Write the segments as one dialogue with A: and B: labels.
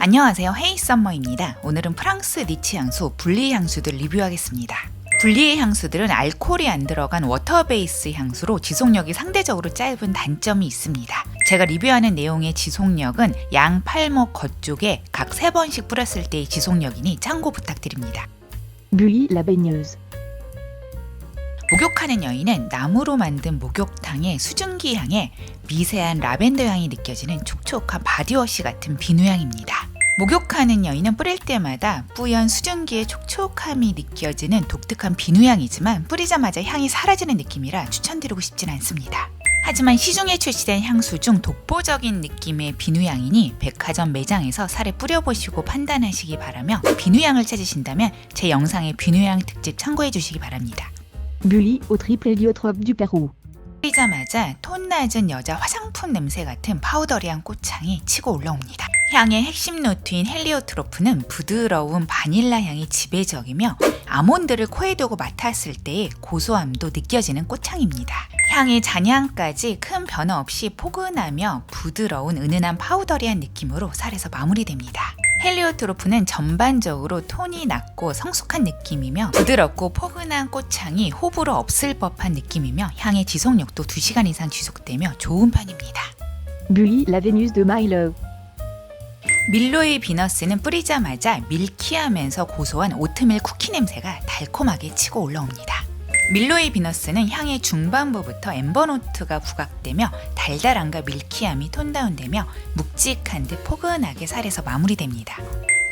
A: 안녕하세요. 헤이 썸머입니다. 오늘은 프랑스 니치 향수, 분리 향수들 리뷰하겠습니다. 분리의 향수들은 알코올이 안 들어간 워터 베이스 향수로 지속력이 상대적으로 짧은 단점이 있습니다. 제가 리뷰하는 내용의 지속력은 양 팔목 겉쪽에 각 3번씩 뿌렸을 때의 지속력이니 참고 부탁드립니다.
B: Bully la baigneuse.
A: 목욕하는 여인은 나무로 만든 목욕탕의 수증기 향에 미세한 라벤더 향이 느껴지는 촉촉한 바디워시 같은 비누향입니다. 목욕하는 여인은 뿌릴 때마다 뿌연 수증기의 촉촉함이 느껴지는 독특한 비누향이지만 뿌리자마자 향이 사라지는 느낌이라 추천드리고 싶진 않습니다. 하지만 시중에 출시된 향수 중 독보적인 느낌의 비누향이니 백화점 매장에서 살에 뿌려보시고 판단하시기 바라며 비누향을 찾으신다면 제 영상의 비누향 특집 참고해 주시기 바랍니다.
B: Pérou.
A: 뿌리자마자 톤 낮은 여자 화장품 냄새 같은 파우더리한 꽃향이 치고 올라옵니다. 향의 핵심 노트인 헬리오트로프는 부드러운 바닐라 향이 지배적이며 아몬드를 코에 두고 맡았을 때의 고소함도 느껴지는 꽃향입니다. 향의 잔향까지 큰 변화 없이 포근하며 부드러운 은은한 파우더리한 느낌으로 살에서 마무리됩니다. 헬리오트로프는 전반적으로 톤이 낮고 성숙한 느낌이며 부드럽고 포근한 꽃향이 호불호 없을 법한 느낌이며 향의 지속력도 2시간 이상 지속되며 좋은 편입니다.
B: Bully la Vénus.
A: 밀로의 비너스는 뿌리자마자 밀키하면서 고소한 오트밀 쿠키 냄새가 달콤하게 치고 올라옵니다. 밀로의 비너스는 향의 중반부부터 엠버노트가 부각되며 달달함과 밀키함이 톤다운되며 묵직한 듯 포근하게 살에서 마무리됩니다.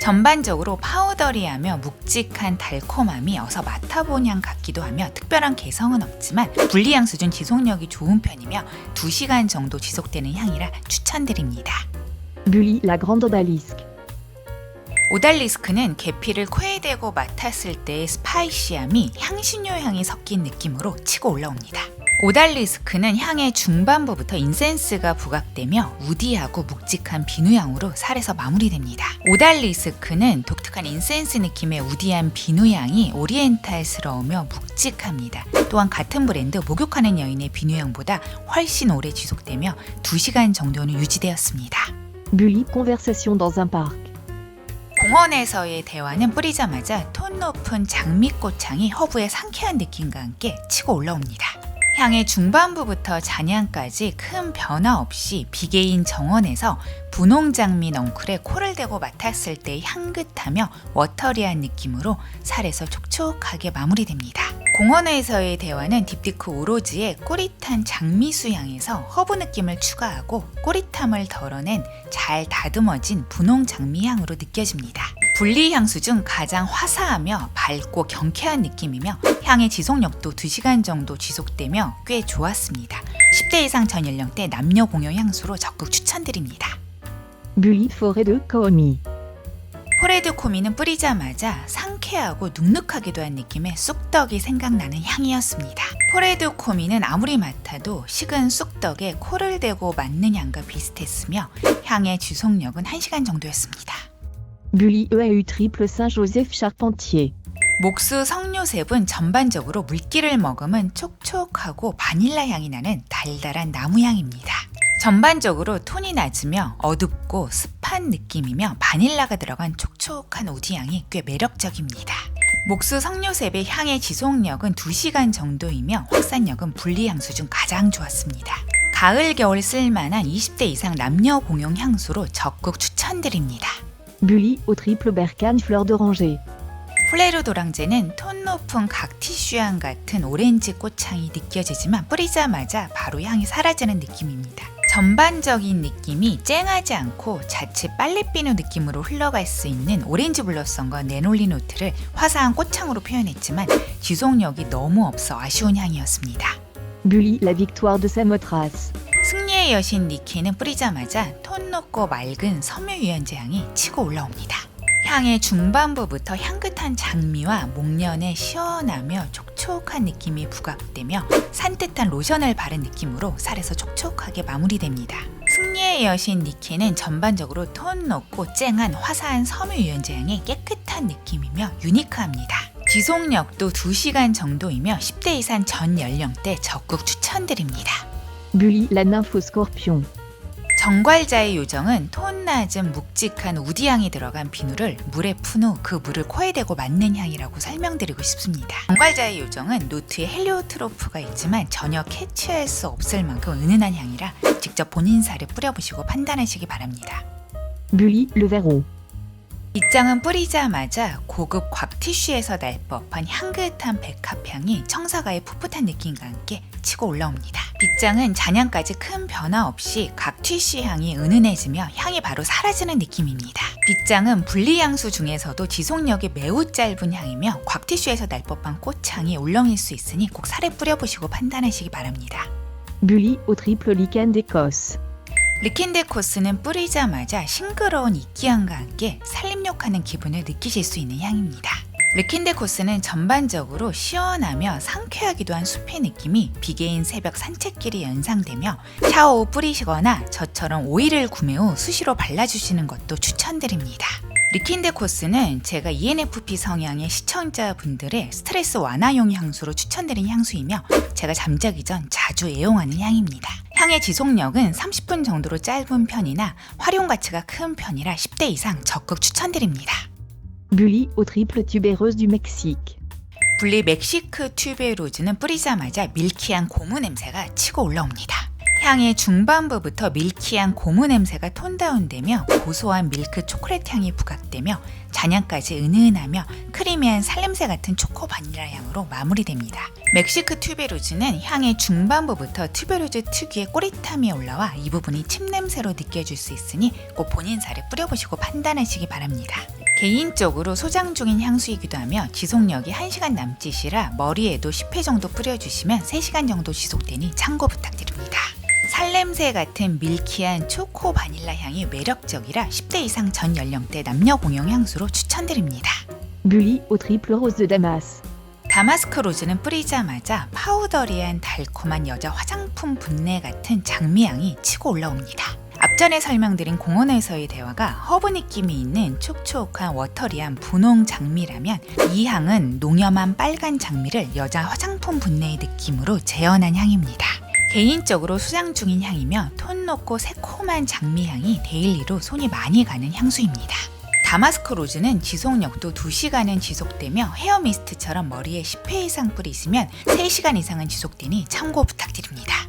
A: 전반적으로 파우더리하며 묵직한 달콤함이 어서 맡아본 향 같기도 하며 특별한 개성은 없지만 분리향 수준 지속력이 좋은 편이며 2시간 정도 지속되는 향이라 추천드립니다.
B: Bully la Grande Odalisque.
A: 오달리스크는 계피를 코에 대고 맡았을 때의 스파이시함이 향신료 향이 섞인 느낌으로 치고 올라옵니다. 오달리스크는 향의 중반부부터 인센스가 부각되며 우디하고 묵직한 비누향으로 살에서 마무리됩니다. 오달리스크는 독특한 인센스 느낌의 우디한 비누향이 오리엔탈스러우며 묵직합니다. 또한 같은 브랜드 목욕하는 여인의 비누향보다 훨씬 오래 지속되며 2시간 정도는 유지되었습니다.
B: Bully conversation dans un parc.
A: 공원에서의 대화는 뿌리자마자 톤 높은 장미꽃향이 허브의 상쾌한 느낌과 함께 치고 올라옵니다. 향의 중반부부터 잔향까지 큰 변화 없이 비계인 정원에서 분홍 장미 넝쿨에 코를 대고 맡았을 때 향긋하며 워터리한 느낌으로 살에서 촉촉하게 마무리됩니다. 공원에서의 대화는 딥티크 오로지의 꼬릿한 장미 수 향에서 허브 느낌을 추가하고 꼬릿함을 덜어낸 잘 다듬어진 분홍 장미 향으로 느껴집니다. 분리 향수 중 가장 화사하며 밝고 경쾌한 느낌이며 향의 지속력도 2시간 정도 지속되며 꽤 좋았습니다. 10대 이상 전 연령대 남녀 공용 향수로 적극 추천드립니다.
B: Forêt de Kaomi.
A: 포레드 코미는 뿌리자마자 상쾌하고 눅눅하기도 한 느낌의 쑥떡이 생각나는 향이었습니다. 포레드 코미는 아무리 맡아도 식은 쑥떡에 코를 대고 맡는 향과 비슷했으며 향의 지속력은 1시간 정도였습니다.
B: Bully EAU triple Saint-Joseph Charpentier.
A: 목수 석류셉은 전반적으로 물기를 머금은 촉촉하고 바닐라 향이 나는 달달한 나무 향입니다. 전반적으로 톤이 낮으며 어둡고 습 한 느낌이며 바닐라가 들어간 촉촉한 우디향이 꽤 매력적입니다. 목수 석류셉의 향의 지속력은 2시간 정도이며 확산력은 분리향수 중 가장 좋았습니다. 가을 겨울 쓸만한 20대 이상 남녀 공용 향수로 적극 추천드립니다.
B: Bully au triple Berkane Fleur d'Oranger.
A: 플레르 도랑제는 톤 높은 각 티슈향 같은 오렌지 꽃향이 느껴지지만 뿌리자마자 바로 향이 사라지는 느낌입니다. 전반적인 느낌이 쨍하지 않고 자칫 빨래비누 느낌으로 흘러갈 수 있는 오렌지 블러썸과 네놀리 노트를 화사한 꽃향으로 표현했지만 지속력이 너무 없어 아쉬운 향이었습니다.
B: Bully la Victoire de Samothrace.
A: 승리의 여신 니케는 뿌리자마자 톤 높고 맑은 섬유 유연제 향이 치고 올라옵니다. 향의 중반부부터 향긋한 장미와 목련의 시원하며 촉촉한 느낌이 부각되며 산뜻한 로션을 바른 느낌으로 살에서 촉촉하게 마무리됩니다. 승리의 여신 니케는 전반적으로 톤 높고 쨍한 화사한 섬유 유연제 향의 깨끗한 느낌이며 유니크합니다. 지속력도 2시간 정도이며 10대 이상 전 연령대 적극 추천드립니다.
B: Bully la Nympho.
A: 정괄자의 요정은 톤 낮은 묵직한 우디향이 들어간 비누를 물에 푼 후 그 물을 코에 대고 맞는 향이라고 설명드리고 싶습니다. 정괄자의 요정은 노트에 헬리오트로프가 있지만 전혀 캐치할 수 없을 만큼 은은한 향이라 직접 본인 살에 뿌려보시고 판단하시기 바랍니다.
B: Le Verrou.
A: 빗장은 뿌리자마자 고급 곽티슈에서 날 법한 향긋한 백합향이 청사가의 풋풋한 느낌과 함께 치고 올라옵니다. 빗장은 잔향까지 큰 변화 없이 각 티슈 향이 은은해지며 향이 바로 사라지는 느낌입니다. 빗장은 분리향수 중에서도 지속력이 매우 짧은 향이며 곽티슈에서 날 법한 꽃향이 울렁일 수 있으니 꼭 살에 뿌려보시고 판단하시기 바랍니다.
B: Bully au triple lichen d'Écosse.
A: 리킨데 코스는 뿌리자마자 싱그러운 이끼향과 함께 살림욕하는 기분을 느끼실 수 있는 향입니다. 르킨데 코스는 전반적으로 시원하며 상쾌하기도 한 숲의 느낌이 비개인 새벽 산책길이 연상되며 샤워 후 뿌리시거나 저처럼 오일을 구매 후 수시로 발라주시는 것도 추천드립니다. 리킨데 코스는 제가 E ENFP 성향의 시청자분들의 스트레스 완화용 향수로 추천드린 향수이며 제가 잠자기 전 자주 애용하는 향입니다. 향의 지속력은 30분 정도로 짧은 편이나 활용 가치가 큰 편이라 10대 이상 적극 추천드립니다.
B: Bully au triple tubéreuse du Mexique.
A: 분리 멕시크 튜베로즈는 뿌리자마자 밀키한 고무 냄새가 치고 올라옵니다. 향의 중반부부터 밀키한 고무 냄새가 톤다운되며 고소한 밀크 초콜릿 향이 부각되며 잔향까지 은은하며 크리미한 살냄새 같은 초코 바닐라 향으로 마무리됩니다. 멕시크 튜베로즈는 향의 중반부부터 튜베로즈 특유의 꼬릿함이 올라와 이 부분이 침 냄새로 느껴질 수 있으니 꼭 본인 살에 뿌려보시고 판단하시기 바랍니다. 개인적으로 소장 중인 향수이기도 하며 지속력이 1시간 남짓이라 머리에도 10회 정도 뿌려주시면 3시간 정도 지속되니 참고 부탁드립니다. 살냄새 같은 밀키한 초코 바닐라 향이 매력적이라 10대 이상 전 연령대 남녀 공용 향수로 추천드립니다.
B: Bully au triple rose de Damas.
A: 다마스크 로즈는 뿌리자마자 파우더리한 달콤한 여자 화장품 분내 같은 장미향이 치고 올라옵니다. 앞전에 설명드린 공원에서의 대화가 허브 느낌이 있는 촉촉한 워터리한 분홍 장미라면 이 향은 농염한 빨간 장미를 여자 화장품 분내의 느낌으로 재현한 향입니다. 개인적으로 수장 중인 향이며 톤 높고 새콤한 장미향이 데일리로 손이 많이 가는 향수입니다. 다마스크 로즈는 지속력도 2시간은 지속되며 헤어 미스트처럼 머리에 10회 이상 뿌리시면 3시간 이상은 지속되니 참고 부탁드립니다.